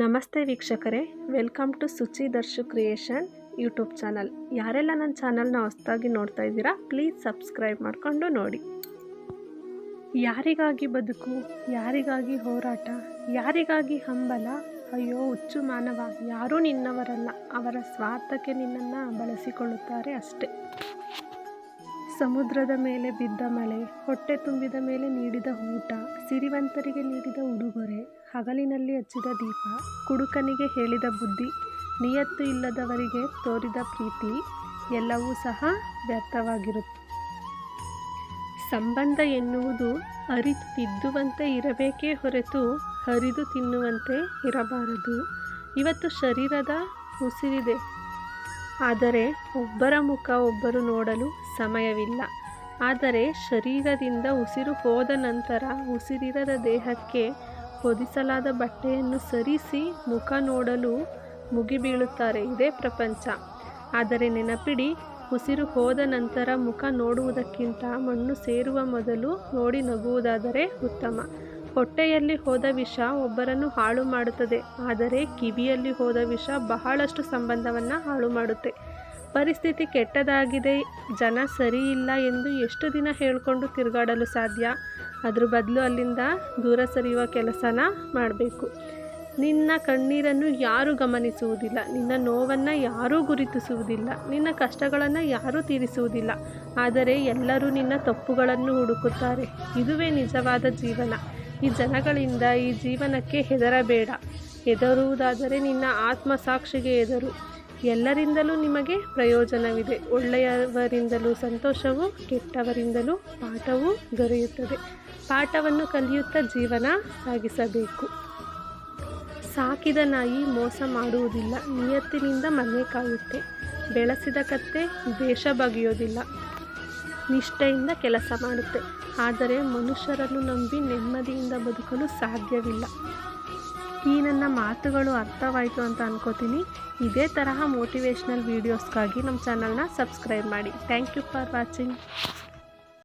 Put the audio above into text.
ನಮಸ್ತೆ ವೀಕ್ಷಕರೇ, welcome to Suchi Darshu creation YouTube channel. ಯಾರೆಲ್ಲ ನನ್ನ ಚಾನಲ್ನ ಹೊಸ್ದಾಗಿ ನೋಡ್ತಾ ಇದ್ದೀರಾ, ಪ್ಲೀಸ್ ಸಬ್ಸ್ಕ್ರೈಬ್ ಮಾಡಿಕೊಂಡು ನೋಡಿ. ಯಾರಿಗಾಗಿ ಬದುಕು, ಯಾರಿಗಾಗಿ ಹೋರಾಟ, ಯಾರಿಗಾಗಿ ಹಂಬಲ, ಅಯ್ಯೋ ಹುಚ್ಚು ಮಾನವ, ಯಾರೂ ನಿನ್ನವರಲ್ಲ. ಅವರ ಸ್ವಾರ್ಥಕ್ಕೆ ನಿನ್ನನ್ನು ಬಳಸಿಕೊಳ್ಳುತ್ತಾರೆ ಅಷ್ಟೆ. ಸಮುದ್ರದ ಮೇಲೆ ಬಿದ್ದ ಮಳೆ, ಹೊಟ್ಟೆ ತುಂಬಿದ ಮೇಲೆ ನೀಡಿದ ಊಟ, ಸಿರಿವಂತರಿಗೆ ನೀಡಿದ ಉಡುಗೊರೆ, ಹಗಲಿನಲ್ಲಿ ಹಚ್ಚಿದ ದೀಪ, ಕುಡುಕನಿಗೆ ಹೇಳಿದ ಬುದ್ಧಿ, ನಿಯತ್ತು ಇಲ್ಲದವರಿಗೆ ತೋರಿದ ಪ್ರೀತಿ, ಎಲ್ಲವೂ ಸಹ ವ್ಯರ್ಥವಾಗಿರುತ್ತೆ. ಸಂಬಂಧ ಎನ್ನುವುದು ಅರಿತು ತಿದ್ದುವಂತೆ ಇರಬೇಕೇ ಹೊರತು ಹರಿದು ತಿನ್ನುವಂತೆ ಇರಬಾರದು. ಇವತ್ತು ಶರೀರದ ಉಸಿರಿದೆ. ಆದರೆ ಒಬ್ಬರ ಮುಖ ಒಬ್ಬರು ನೋಡಲು ಸಮಯವಿಲ್ಲ. ಆದರೆ ಶರೀರದಿಂದ ಉಸಿರು ಹೋದ ನಂತರ ಉಸಿರಿರದ ದೇಹಕ್ಕೆ ಹೊದಿಸಲಾದ ಬಟ್ಟೆಯನ್ನು ಸರಿಸಿ ಮುಖ ನೋಡಲು ಮುಗಿಬೀಳುತ್ತಾರೆ ಇದೇ ಪ್ರಪಂಚ. ಆದರೆ ನೆನಪಿಡಿ, ಉಸಿರು ಹೋದ ನಂತರ ಮುಖ ನೋಡುವುದಕ್ಕಿಂತ ಮಣ್ಣು ಸೇರುವ ಮೊದಲು ನೋಡಿ ನಗುವುದಾದರೆ ಉತ್ತಮ. ಹೊಟ್ಟೆಯಲ್ಲಿ ಹೋದ ವಿಷ ಒಬ್ಬರನ್ನು ಹಾಳು ಮಾಡುತ್ತದೆ. ಆದರೆ ಕಿವಿಯಲ್ಲಿ ಹೋದ ವಿಷ ಬಹಳಷ್ಟು ಸಂಬಂಧವನ್ನು ಹಾಳು ಮಾಡುತ್ತೆ. ಪರಿಸ್ಥಿತಿ ಕೆಟ್ಟದಾಗಿದೆ, ಜನ ಸರಿ ಇಲ್ಲ ಎಂದು ಎಷ್ಟು ದಿನ ಹೇಳಿಕೊಂಡು ತಿರುಗಾಡಲು ಸಾಧ್ಯ? ಅದ್ರ ಬದಲು ಅಲ್ಲಿಂದ ದೂರ ಸರಿಯುವ ಕೆಲಸನ ಮಾಡಬೇಕು. ನಿನ್ನ ಕಣ್ಣೀರನ್ನು ಯಾರೂ ಗಮನಿಸುವುದಿಲ್ಲ. ನಿನ್ನ ನೋವನ್ನು ಯಾರೂ ಗುರುತಿಸುವುದಿಲ್ಲ. ನಿನ್ನ ಕಷ್ಟಗಳನ್ನು ಯಾರೂ ತೀರಿಸುವುದಿಲ್ಲ. ಆದರೆ ಎಲ್ಲರೂ ನಿನ್ನ ತಪ್ಪುಗಳನ್ನು ಹುಡುಕುತ್ತಾರೆ. ಇದುವೇ ನಿಜವಾದ ಜೀವನ. ಈ ಜನಗಳಿಂದ ಈ ಜೀವನಕ್ಕೆ ಹೆದರಬೇಡ. ಹೆದರುವುದಾದರೆ ನಿನ್ನ ಆತ್ಮಸಾಕ್ಷಿಗೆ ಹೆದರು. ಎಲ್ಲರಿಂದಲೂ ನಿಮಗೆ ಪ್ರಯೋಜನವಿದೆ. ಒಳ್ಳೆಯವರಿಂದಲೂ ಸಂತೋಷವು, ಕೆಟ್ಟವರಿಂದಲೂ ಪಾಠವು ದೊರೆಯುತ್ತದೆ. ಪಾಠವನ್ನು ಕಲಿಯುತ್ತಾ ಜೀವನ ಸಾಗಿಸಬೇಕು. ಸಾಕಿದ ನಾಯಿ ಮೋಸ ಮಾಡುವುದಿಲ್ಲ. ನಿಯತ್ತಿನಿಂದ ಮನೆ ಕಾಯುತ್ತೆ. ಬೆಳೆಸಿದ ಕತ್ತೆ ದೇಶ ಬಗೆಯೋದಿಲ್ಲ. ನಿಷ್ಠೆಯಿಂದ ಕೆಲಸ ಮಾಡುತ್ತೆ. ಆದರೆ ಮನುಷ್ಯರನ್ನು ನಂಬಿ ನೆಮ್ಮದಿಯಿಂದ ಬದುಕಲು ಸಾಧ್ಯವಿಲ್ಲ. ಈ ನನ್ನ ಮಾತುಗಳು ಅರ್ಥವಾಯಿತು ಅಂತ ಅನ್ಕೋತೀನಿ. ಇದೇ ತರಹ ಮೋಟಿವೇಶ್ನಲ್ ವೀಡಿಯೋಸ್ಗಾಗಿ ನಮ್ಮ ಚಾನಲ್ನ ಸಬ್ಸ್ಕ್ರೈಬ್ ಮಾಡಿ. Thank you for watching